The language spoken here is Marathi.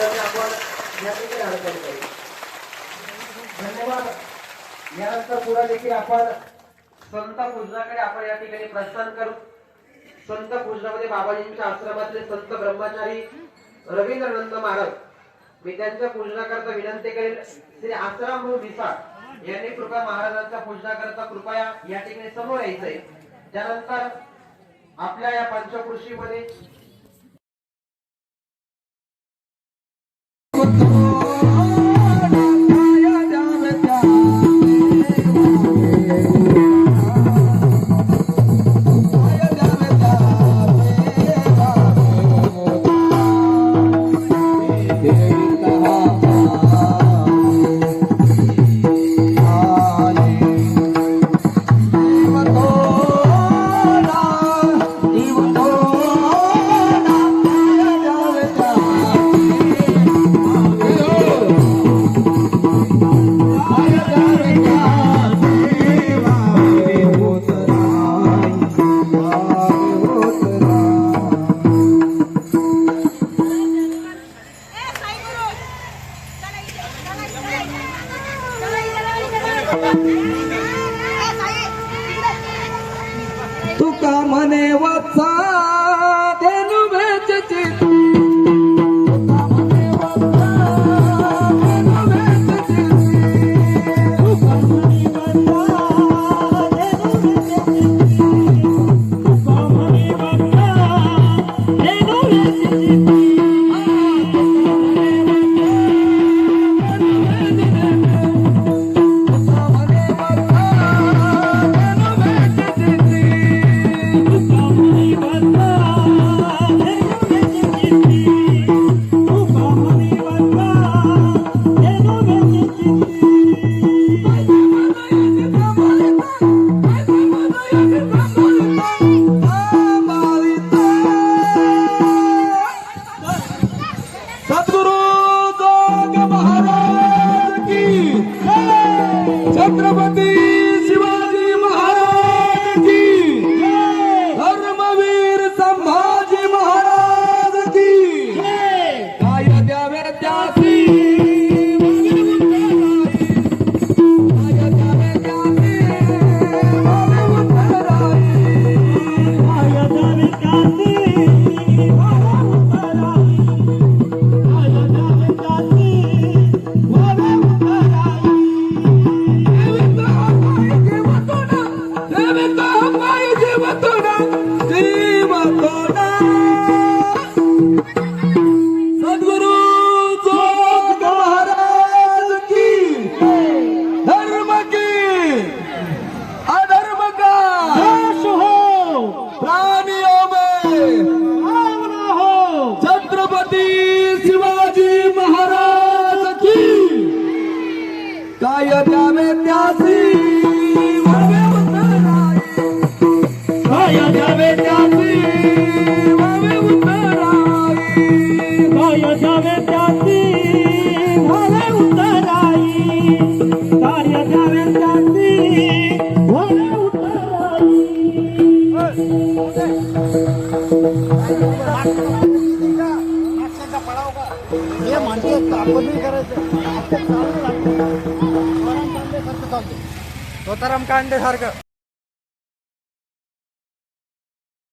कर्ज धन्यवाद. यानंतर पुढे देखील आपण संत पूजनाकडे आपण या ठिकाणी प्रस्थान करू. संत पूजनामध्ये बाबाजींच्या आश्रमातले संत ब्रह्मचारी रवींद्रनंद महाराज मी त्यांच्या पूजनाकरता विनंती करेल श्री आश्रम विसाळ यांनी कृपया महाराजांच्या पूजनाकरता कृपया या ठिकाणी समोर यायचंय. त्यानंतर आपल्या या पंचकृषीमध्ये Thank. मने वाचा. शिवाजी महाराज की काय द्यावे त्यासी द्यावे त्यासी द्यावे म्हणते आपण करायचं. कांडे सारखं.